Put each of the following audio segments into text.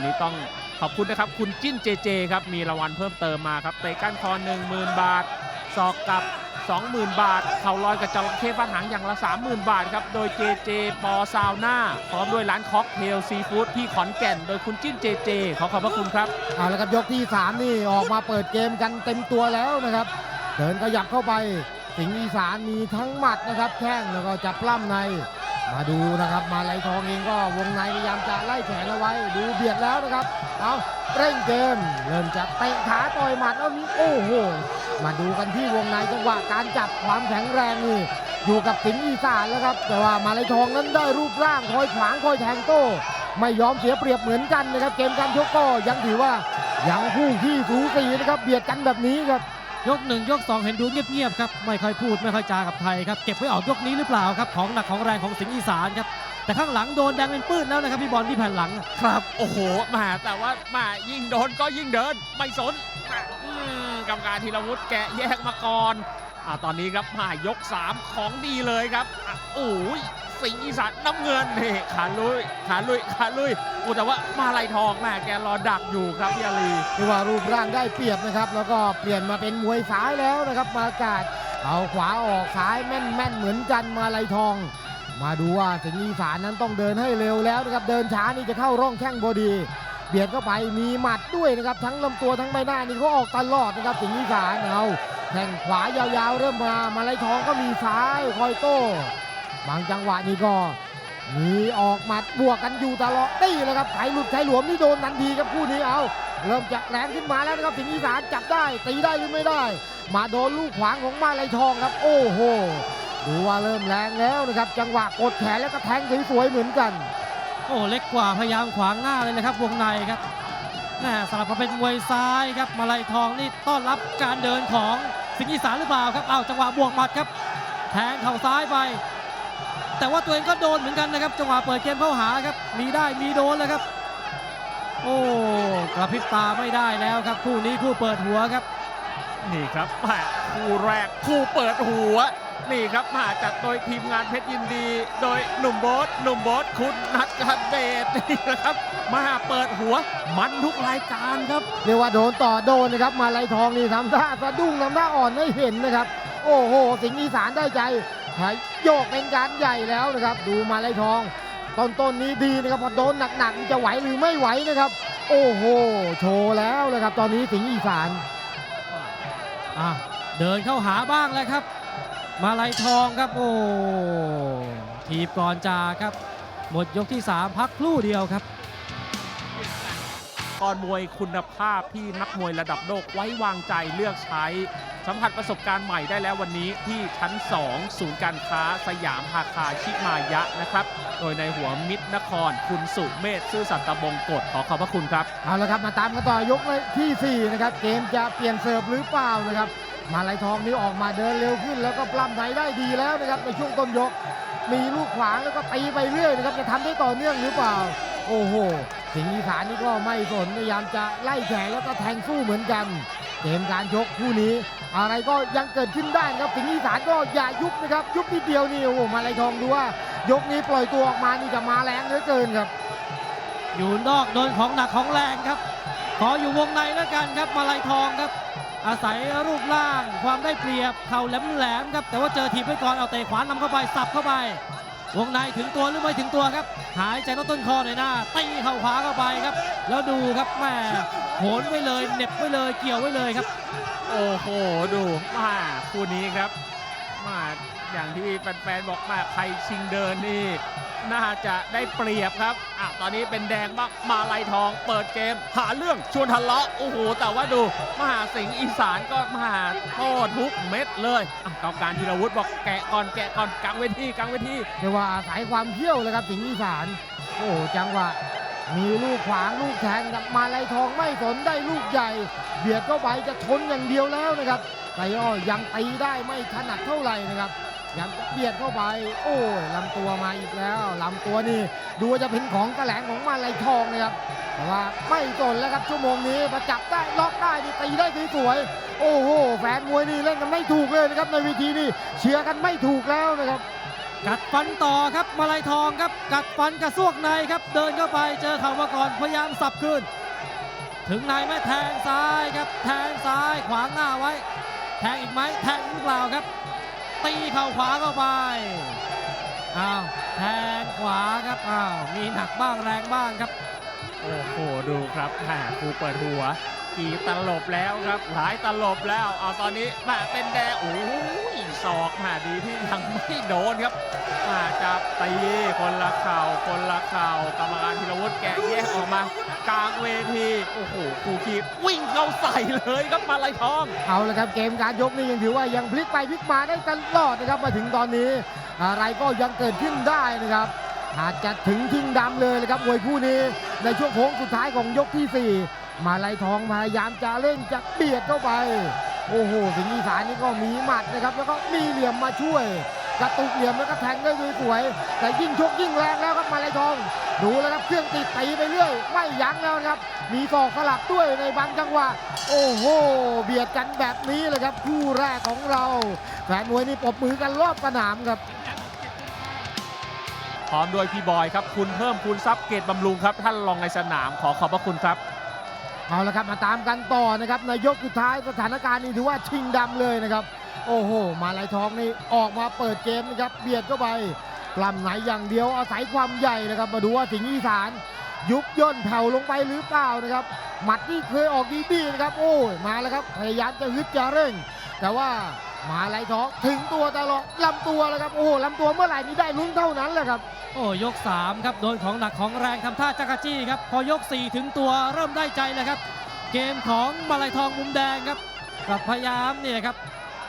นี้ต้องขอบคุณนะครับคุณจิ้นเจเจครับมีรางวัลเพิ่มเติมมาครับเตะก้านคอ10,000 บาทศอกกับ 20,000 บาท เข่าลอยกับจระเข้ฟาดหางอย่างละ 30,000 บาทครับ โดยเจเจปอซาวน่าพร้อมด้วยร้านค็อกเทลซีฟู้ดที่ขอนแก่น โดยคุณจิ้นเจเจ ขอขอบพระคุณครับเอาละครับยกที่ 3 นี่ออกมาเปิดเกมกันเต็มตัวแล้วนะครับ เดินขยับเข้าไป สิงห์อีสานมีทั้งหมัดนะครับแข้งแล้วก็จับปล้ำใน มาดูนะครับ มาไลทองเองก็วงในพยายามจะไล่แขนเอาไว้ ดูเบียดแล้วนะครับ เอาเร่งเกม เริ่มจะเตะขาต่อยหมัดแล้วมีโอ้โห มาดูกันที่วงในจังหวะการจับความแข็งแรงนี่อยู่กับสิงห์อีสานแล้วครับ แต่ว่ามาไลทองนั้นได้รูปร่างคอยขวางคอยแทงโต้ไม่ยอมเสียเปรียบเหมือนกันนะครับ เกมการชกก็ยังถือว่ายังคู่ขี้สูสีนะครับเบียดกันแบบนี้ครับ ยกหนึ่งยกสองเห็นดูเงียบๆครับไม่ค่อยพูดไม่ค่อยจากับไทยครับเก็บไว้ออกยกนี้หรือเปล่าครับของหนักของแรงของสิงห์อีสานครับแต่ข้างหลังโดนแดงเป็นปื้นแล้วนะครับพี่บอลที่แผ่นหลังครับโอ้โหมาแต่ว่ามายิ่งโดนก็ยิ่งเดินไม่สนกรรมการธีรวุฒิแกะแยกมาก่อนอ่าตอนนี้ครับมายก 3 ของดีเลยครับอะโอ้ย สิงห์อีสานน้ำเงินนี่ขาลุยขาลุยขาลุยโอ้แต่ว่ามาลายทองแม่แกรอดักอยู่ครับพี่อาลีที่ว่ารูปร่างได้เปรียบนะครับ แล้วก็เปลี่ยนมาเป็นมวยซ้ายแล้วนะครับมากาดเอาขวาออกซ้ายแม่นแม่นๆเหมือนกันมาลายทอง มาดูว่าสิงห์อีสานนั้นต้องเดินให้เร็วแล้วนะครับเดินช้านี่จะเข้าร่องแข้งบอดีเบียดเข้าไปมีหมัดด้วยนะครับ ทั้งลำตัวทั้งใบหน้านี่เขาออกตลอดนะครับสิงห์อีสานเอาแข้งขวายาวๆ เริ่มมามาลายทองก็มีซ้ายคอยโต้ บางจังหวะนี่ก็มีออกหมัดบวกกันอยู่ตลอดนี่แหละครับไถหลุดไถหลวมนี่โดนทันทีครับคู่นี้เอา เริ่มจะแรงขึ้นมาแล้วนะครับสิงห์อีสานจับได้ตีได้หรือไม่ได้ มาโดนลูกขวางของมาลายทองครับ โอ้โหดูว่าเริ่มแรงแล้วนะครับ จังหวะกดแขนแล้วก็แทงสวยๆเหมือนกัน โอ้เล็กกว่าพยายามขวางหน้าเลยนะครับวงในครับแม่สลับมาเป็นมวยซ้ายครับมาลัยทองนี่ต้อนรับการเดินของสิงห์อีสานหรือเปล่าครับเอาจังหวะบวกหมัดครับแทงเข่าซ้ายไป แต่ว่าตัวเองก็โดนเหมือนกันนะครับจังหวะเปิดเกมเข้าหาครับ มีได้มีโดนเลยครับ โอ้กระพริบตาไม่ได้แล้วครับ คู่นี้คู่เปิดหัวครับ นี่ครับแหม่คู่แรกคู่เปิดหัว นี่ครับมาจัดโดยทีมงานเพชรยินดี โดยหนุ่มโบ๊ทหนุ่มโบ๊ทคุณนัทกันเดชนี่นะครับ มาเปิดหัว มันทุกรายการครับ เรียกว่าโดนต่อโดนนะครับ มาลายทองนี่ทำท่าสะดุ้งทำท่าอ่อนให้เห็นนะครับ โอ้โห สิงห์อีสานได้ใจ หายโยกเป็นการใหญ่แล้วนะครับ ดูมาลายทอง ต้นต้นนี้ดีนะครับพอโดนหนักๆจะไหวหรือไม่ไหวนะครับ โอ้โห โชว์แล้วนะครับ ตอนนี้สิงห์อีสานอะเดินเข้าหาบ้างแล้วครับ มาลัยทองครับโอ้ทีบก่อนจาครับ หมดยกที่ 3 พักครู่เดียวครับ กรมวยคุณภาพที่นักมวยระดับโลกไว้วางใจเลือกใช้ สัมผัสประสบการณ์ใหม่ได้แล้ววันนี้ที่ชั้น 2 ศูนย์การค้าสยามพาคาชิมายะนะครับ โดยในหัวมิตรนครคุณสุเมธซื่อสัตย์ตะบงกฎขอขอบพระคุณครับ เอาละครับมาตามกันต่อยกที่ 4 นะครับ เกมจะเปลี่ยนเสิร์ฟหรือเปล่านะครับมาลายทองนี่ออกมาเดินเร็วขึ้น แล้วก็ปล้ำไหนได้ดีแล้วนะครับในช่วงต้นยก มีลูกขวางแล้วก็ตีไปเรื่อยนะครับจะทำได้ต่อเนื่องหรือเปล่า โอ้โห สิงห์อีสานนี่ก็ไม่สนพยายามจะไล่แขนแล้วก็แทงสู้เหมือนกันเกมการชกคู่นี้ อะไรก็ยังเกิดขึ้นได้ครับสิงห์อีสานก็อย่ายุบนะครับ ยุบนิดเดียวนี่โอ้โหมาลายทองดูว่ายกนี้ปล่อยตัวออกมานี่จะมาแรงเหลือเกินครับ อยู่นอกโดนของหนักของแรงครับ ขออยู่วงในแล้วกันครับมาลัยทองครับ อาศัยรูปร่างความได้เปรียบเข่าแหลมๆครับแต่ว่าเจอถีบไว้ก่อนเอาเตะขวานำเข้าไปสับเข้าไป วงในถึงตัวหรือไม่ถึงตัวครับ หายใจลดต้นคอหน่อยหน้าตีเข่าขวาเข้าไปครับ แล้วดูครับแม่โหนไว้เลยเหน็บไว้เลยเกี่ยวไว้เลยครับ โอ้โห ดูมาคู่นี้ครับมา อย่างที่แฟนๆบอกมาใครชิงเดินนี่ น่าจะได้เปรียบครับอะตอนนี้เป็นแดงบ้ามาลายทองเปิดเกม หาเรื่องชวนทะเลาะโอ้โหแต่ว่าดูมหาสิงห์อีสานก็มหาโทษทุกเม็ดเลยอะกรรมการธีรวุฒิบอกแกะก่อนแกะก่อนกลางเวทีกลางเวทีเรียกว่าอาศัยความเที่ยวเลยครับสิงห์อีสานโอ้โหจังหวะมีลูกขวางลูกแทงกับมาลายทองไม่สนได้ลูกใหญ่ เบียดเข้าไปจะชนอย่างเดียวแล้วนะครับไก่อ้อยังตีได้ไม่ถนัดเท่าไหร่นะครับ ยังเบียดเข้าไป โอ้ยลำตัวมาอีกแล้วลำตัวนี่ดูจะเป็นของกระแหลงของมาลายทองนะครับแต่ว่าไม่สนแล้วครับชั่วโมงนี้ประจับได้ล็อกได้นี่ตีได้สวยโอ้โหแฟนมวยนี่เล่นกันไม่ถูกเลยนะครับในเวทีนี่เชียร์กันไม่ถูกแล้วนะครับ กัดฟันต่อครับมาลายทองครับ กัดฟันกระซวกในครับ เดินเข้าไปเจอเข่ามาก่อนพยายามสับคืนถึงในไม่แทงซ้ายครับ แทงซ้ายขวางหน้าไว้ แทงอีกไหมแทงหรือเปล่าครับ ตีเข่าขวาเข้าไป อ้าวแทงขวาครับอ้าวมีหนักบ้างแรงบ้างครับ โอ้โห ดูครับแหมครูเปิดหัว กี่ตลบแล้วครับหลายตลบแล้วเอาตอนนี้มาเป็นแดงโอ้ยศอกมาดีที่ยังไม่โดนครับมาจับตีคนละเข่าคนละเข่ากรรมการธีรวุฒิแกะแยกออกมากลางเวทีโอ้โหครูคีวิ่งเข้าใส่เลยครับมาลายทอง เอาละครับเกมการยกนี่ยังถือว่ายังพลิกไปพลิกมาได้ตลอดนะครับมาถึงตอนนี้อะไรก็ยังเกิดขึ้นได้นะครับอาจจะถึงทิ้งดำเลยนะครับมวยคู่นี้ในช่วงโค้งสุดท้ายของยกที่ 4 มาลายทองพยายามจะเร่งจะเบียดเข้าไป โอ้โหสิงห์อีสานนี่ก็มีหมัดนะครับ แล้วก็มีเหลี่ยมมาช่วย กระตุกเหลี่ยมแล้วก็แทงได้สวยๆแต่ยิ่งชกยิ่งแรงแล้วครับมาลายทอง ดูแล้วครับเครื่องติดตีไปเรื่อย ไม่ยั้งแล้วครับ มีศอกสลับด้วยในบางจังหวะ โอ้โห เบียดกันแบบนี้เลยครับคู่แรกของเราแฟนมวยนี่ปรบมือกันรอบสนามครับพร้อมด้วยพี่บอยครับ คุณเพิ่มคุณทรัพย์เกตบำรุงครับ ท่านรองในสนามขอขอบพระคุณครับ เอาละครับมาตามกันต่อนะครับในยกสุดท้ายสถานการณ์นี้ถือว่าชิงดำเลยนะครับ โอ้โห มาลายทองนี่ออกมาเปิดเกมนะครับเบียดเข้าไปกล้ำไหนอย่างเดียวอาศัยความใหญ่นะครับมาดูว่าสิงห์อีสาน ยุบย่นแผ่วลงไปหรือเปล่านะครับ หมัดที่เคยออกดีๆนะครับ โอ้ยมาแล้วครับพยายามจะฮึดจะเร่ง แต่ว่า มาลายทองถึงตัวตลอดลำตัวแล้วครับโอ้โหลำตัวเมื่อไหร่นี้ได้ลุ้นเท่านั้นแหละครับ โอ้ยก 3 ครับโดนของหนักของแรงทำท่าจักรจี้ครับ พอยก 4 ถึงตัวเริ่มได้ใจแล้วครับ เกมของมาลายทองมุมแดงครับกับพยายามเนี่ยครับ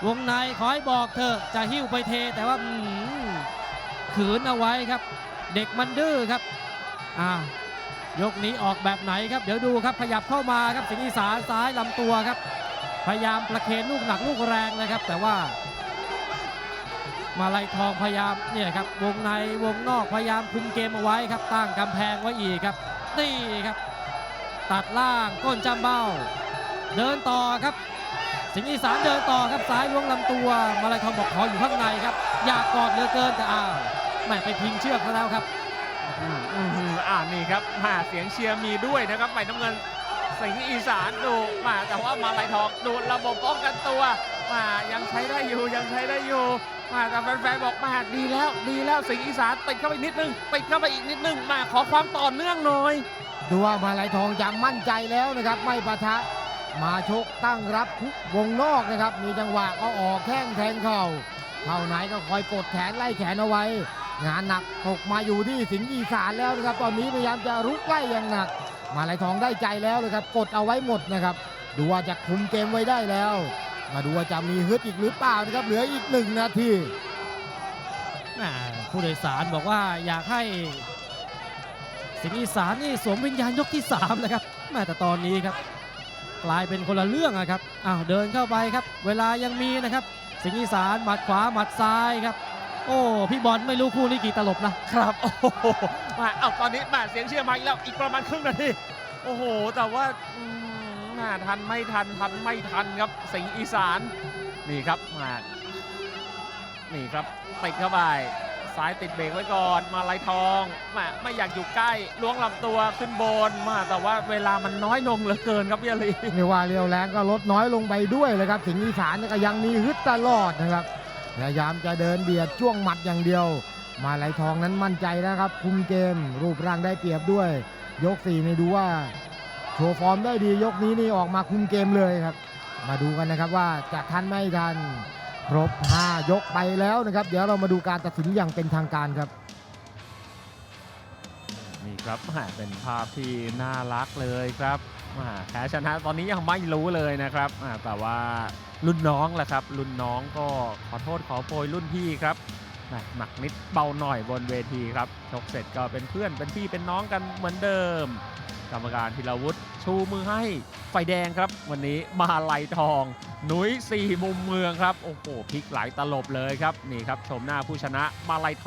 วงในขอให้บอกเธอจะหิ้วไปเทแต่ว่าขืนเอาไว้ครับ เด็กมันดื้อครับอ่ายกนี้ออกแบบไหนครับ เดี๋ยวดูครับขยับเข้ามาครับสิงห์อีสานซ้ายลำตัวครับ พยายามประเคนลูกหนักลูกแรงนะครับ แต่ว่า มาลัยทองพยายามเนี่ยครับวงในวงนอกพยายามคุมเกมเอาไว้ครับตั้งกำแพงไว้อีกครับนี่ครับ ตัดล่างก้นจำเบ้า เดินต่อครับ สิงห์อีสานเดินต่อครับซ้ายล้วงลำตัว มาลัยทองบอกขออยู่ข้างในครับ อยากกอดเหลือเกินแต่อ้าวไม่ไปพิงเชือกแล้วครับอ่านี่ครับมาเสียงเชียร์มีด้วยนะครับฝ่ายน้ำเงิน สิงห์อีสานดูมาแต่ว่ามาลายทองดูระบบป้องกันตัวมายังใช้ได้อยู่ยังใช้ได้อยู่มาแต่แฟนๆบอกมาดีแล้วดีแล้วสิงห์อีสานติดเข้าไปนิดนึงติดเข้าไปอีกนิดนึงมาขอความต่อเนื่องหน่อยดูว่ามาลายทองจะมั่นใจแล้วนะครับ ไม่ปะทะมาชกตั้งรับทุกวงนอกนะครับ มีจังหวะก็ออกแข้งแทงเข่าเข้าไหนก็คอยกดแขนไล่แขนเอาไว้ งานหนักตกมาอยู่ที่สิงห์อีสานแล้วนะครับ ตอนนี้พยายามจะรุกไล่อย่างหนัก มาลายทองได้ใจแล้วนะครับ กดเอาไว้หมดนะครับ ดูว่าจะคุมเกมไว้ได้แล้ว มาดูว่าจะมีฮึดอีกหรือเปล่านะครับ เหลืออีกหนึ่งนาทีผู้โดยสารบอกว่าอยากให้สิงห์อีสานนี่สวมวิญญาณยกที่3เลยครับแม่แต่ตอนนี้ครับ กลายเป็นคนละเรื่องอะครับอ้าวเดินเข้าไปครับ เวลายังมีนะครับ สิงห์อีสานหมัดขวาหมัดซ้ายครับ โอ้พี่บอลไม่รู้คู่นี้กี่ตลบนะครับโอ้โหมาเอาตอนนี้มาเสียงเชียร์มาอีกแล้วอีกประมาณครึ่งนาทีโอ้โห แต่ว่าอืมน่าทันไม่ทันทันไม่ทันครับสิงห์อีสานนี่ครับมานี่ครับติดเข้าไปซ้ายติดเบรกไว้ก่อน มาลายทองมาไม่อยากอยู่ใกล้ล้วงลำตัวขึ้นบนมาแต่ว่าเวลามันน้อยลงเหลือเกินครับพี่อลีเรียกว่าเรียวแรงก็ลดน้อยลงไปด้วยเลยครับสิงห์อีสานก็ยังมีฮึดตลอดนะครับ พยายามจะเดินเบียดช่วงหมัดอย่างเดียว มาลายทองนั้นมั่นใจนะครับ คุมเกมรูปร่างได้เปรียบด้วย ยก4นี่ดูว่าโชว์ฟอร์มได้ดียกนี้นี่ออกมาคุมเกมเลยครับ มาดูกันนะครับว่าจะทันไม่ทันครบ 5 ยกไปแล้วนะครับ เดี๋ยวเรามาดูการตัดสินอย่างเป็นทางการครับ นี่ครับเป็นภาพที่น่ารักเลยครับ แพ้ชนะตอนนี้ยังไม่รู้เลยนะครับแต่ว่ารุ่นน้องแหละครับ รุ่นน้องก็ขอโทษขอโพยรุ่นพี่ครับหนักนิดเบาหน่อยบนเวทีครับชกเสร็จก็เป็นเพื่อนเป็นพี่เป็นน้องกันเหมือนเดิม กรรมการธีรวุฒิชูมือให้ไฟแดงครับ วันนี้มาลัยทองหนุยสี่มุมเมืองครับ โอ้โหพลิกหลายตลบเลยครับ นี่ครับชมหน้าผู้ชนะมาลัยทอง